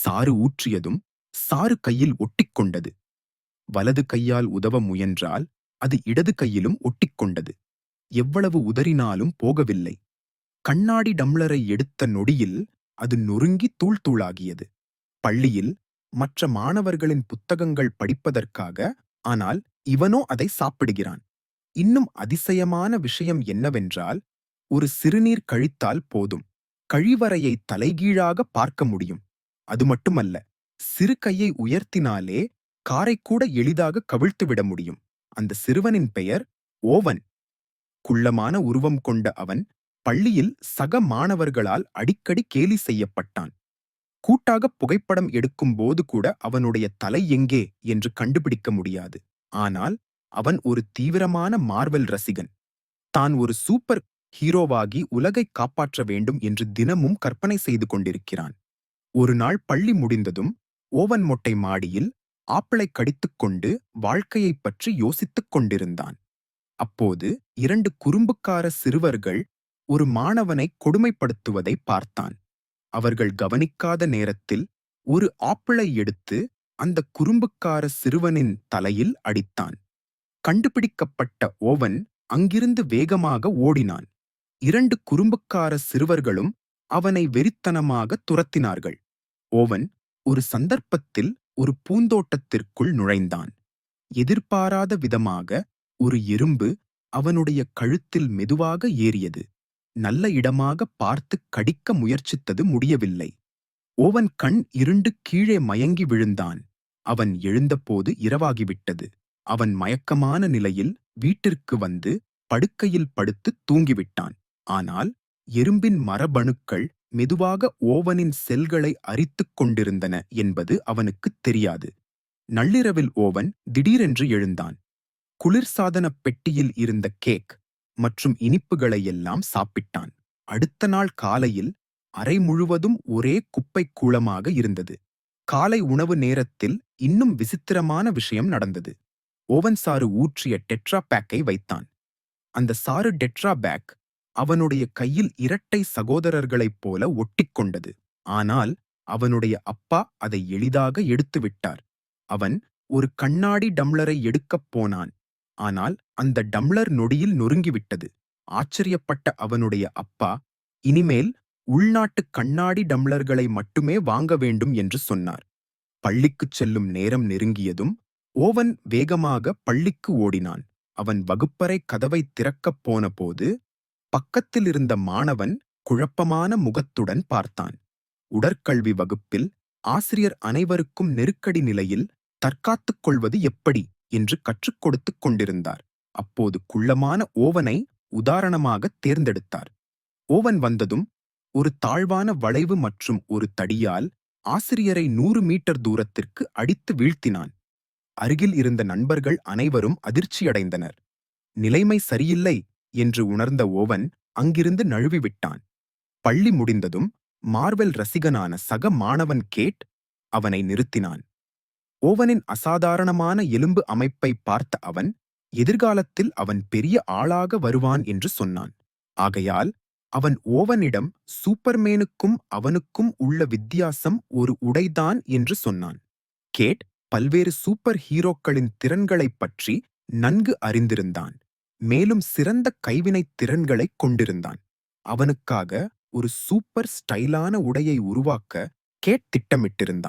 சாறு ஊற்றியதும் சாறு கையில் ஒட்டிக்கொண்டது. வலது கையால் உதவ முயன்றால் அது இடது கையிலும் ஒட்டிக்கொண்டது. எவ்வளவு உதறினாலும் போகவில்லை. கண்ணாடி டம்ளரை எடுத்த நொடியில் அது நொறுங்கி தூள் தூளாகியது. பள்ளியில் மற்ற மாணவர்களின் புத்தகங்கள் படிப்பதற்காக ஆனால் இவனோ அதை சாப்பிடுகிறான். இன்னும் அதிசயமான விஷயம் என்னவென்றால் ஒரு சிறுநீர் கழித்தால் போதும். கழிவறையை தலைகீழாக பார்க்க முடியும். அது மட்டுமல்ல சிறு கையை உயர்த்தினாலே காரைக்கூட எளிதாக கவிழ்த்துவிட முடியும். அந்த சிறுவனின் பெயர் ஓவன். குள்ளமான உருவம் கொண்ட அவன் பள்ளியில் சக மாணவர்களால் அடிக்கடி கேலி செய்யப்பட்டான். கூட்டாக புகைப்படம் எடுக்கும் போது கூட அவனுடைய தலை எங்கே என்று கண்டுபிடிக்க முடியாது. ஆனால் அவன் ஒரு தீவிரமான மார்வெல் ரசிகன். தான் ஒரு சூப்பர் ஹீரோவாகி உலகை காப்பாற்ற வேண்டும் என்று தினமும் கற்பனை செய்து கொண்டிருக்கிறான். ஒரு நாள் பள்ளி முடிந்ததும் ஓவன் மொட்டை மாடியில் ஆப்பிளை கடித்துக்கொண்டு வாழ்க்கையைப் பற்றி யோசித்துக் கொண்டிருந்தான். அப்போது இரண்டு குறும்புக்கார சிறுவர்கள் ஒரு மாணவனை கொடுமைப்படுத்துவதை பார்த்தான். அவர்கள் கவனிக்காத நேரத்தில் ஒரு ஆப்பிளை எடுத்து அந்த குறும்புக்கார சிறுவனின் தலையில் அடித்தான். கண்டுபிடிக்கப்பட்ட ஓவன் அங்கிருந்து வேகமாக ஓடினான். இரண்டு குறும்புக்கார சிறுவர்களும் அவனை வெறித்தனமாக துரத்தினார்கள். ஓவன் ஒரு சந்தர்ப்பத்தில் ஒரு பூந்தோட்டத்திற்குள் நுழைந்தான். எதிர்பாராத விதமாக ஒரு எறும்பு அவனுடைய கழுத்தில் மெதுவாக ஏறியது. நல்ல இடமாக பார்த்து கடிக்க முயற்சித்தது முடியவில்லை. ஓவன் கண் இருண்டு கீழே மயங்கி விழுந்தான். அவன் எழுந்தபோது இரவாகிவிட்டது. அவன் மயக்கமான நிலையில் வீட்டிற்கு வந்து படுக்கையில் படுத்து தூங்கிவிட்டான். ஆனால் எறும்பின் மரபணுக்கள் மெதுவாக ஓவனின் செல்களை அரித்துக் கொண்டிருந்தன என்பது அவனுக்குத் தெரியாது. நள்ளிரவில் ஓவன் திடீரென்று எழுந்தான். குளிர்சாதனப் பெட்டியில் இருந்த கேக் மற்றும் இனிப்புகளை எல்லாம் சாப்பிட்டான். அடுத்த நாள் காலையில் அறை முழுவதும் ஒரே குப்பைக் கூளமாக இருந்தது. காலை உணவு நேரத்தில் இன்னும் விசித்திரமான விஷயம் நடந்தது. ஓவன் சாறு ஊற்றிய டெட்ரா பேக்கை வைத்தான். அந்த சாறு டெட்ரா பேக் அவனுடைய கையில் இரட்டை சகோதரர்களைப் போல ஒட்டிக்கொண்டது. ஆனால் அவனுடைய அப்பா அதை எளிதாக எடுத்துவிட்டார். அவன் ஒரு கண்ணாடி டம்ளரை எடுக்கப் போனான். ஆனால் அந்த டம்ளர் நொடியில் நொறுங்கிவிட்டது. ஆச்சரியப்பட்ட அவனுடைய அப்பா இனிமேல் உள்நாட்டு கண்ணாடி டம்ளர்களை மட்டுமே வாங்க வேண்டும் என்று சொன்னார். பள்ளிக்குச் செல்லும் நேரம் நெருங்கியதும் ஓவன் வேகமாக பள்ளிக்கு ஓடினான். அவன் வகுப்பறை கதவை திறக்கப் போனபோது பக்கத்தில் இருந்த மாணவன் குழப்பமான முகத்துடன் பார்த்தான். உடற்கல்வி வகுப்பில் ஆசிரியர் அனைவருக்கும் நெருக்கடி நிலையில் தற்காத்துக் கொள்வது எப்படி என்று கற்றுக் கொடுத்துக் கொண்டிருந்தார். அப்போது குள்ளமான ஓவனை உதாரணமாக தேர்ந்தெடுத்தார். ஓவன் வந்ததும் ஒரு தாழ்வான வளைவு மற்றும் ஒரு தடியால் ஆசிரியரை நூறு மீட்டர் தூரத்திற்கு அடித்து வீழ்த்தினான். அருகில் இருந்த நண்பர்கள் அனைவரும் அதிர்ச்சியடைந்தனர். நிலைமை சரியில்லை என்று உணர்ந்த ஓவன் அங்கிருந்து நழுவிவிட்டான். பள்ளி முடிந்ததும் மார்வெல் ரசிகனான சக மாணவன் கேட் அவனை நிறுத்தினான். ஓவனின் அசாதாரணமான எலும்பு அமைப்பை பார்த்த அவன் எதிர்காலத்தில் அவன் பெரிய ஆளாக வருவான் என்று சொன்னான். ஆகையால் அவன் ஓவனிடம் சூப்பர்மேனுக்கும் அவனுக்கும் உள்ள வித்தியாசம் ஒரு உடைதான் என்று சொன்னான். கேட் பல்வேறு சூப்பர் ஹீரோக்களின் திறன்களைப் பற்றி நன்கு அறிந்திருந்தான். மேலும் சிறந்த கைவினைத் திறன்களைக் கொண்டிருந்தான். அவனுக்காக ஒரு சூப்பர் ஸ்டைலான உடையை உருவாக்க கேட் திட்டமிட்டிருந்தான்.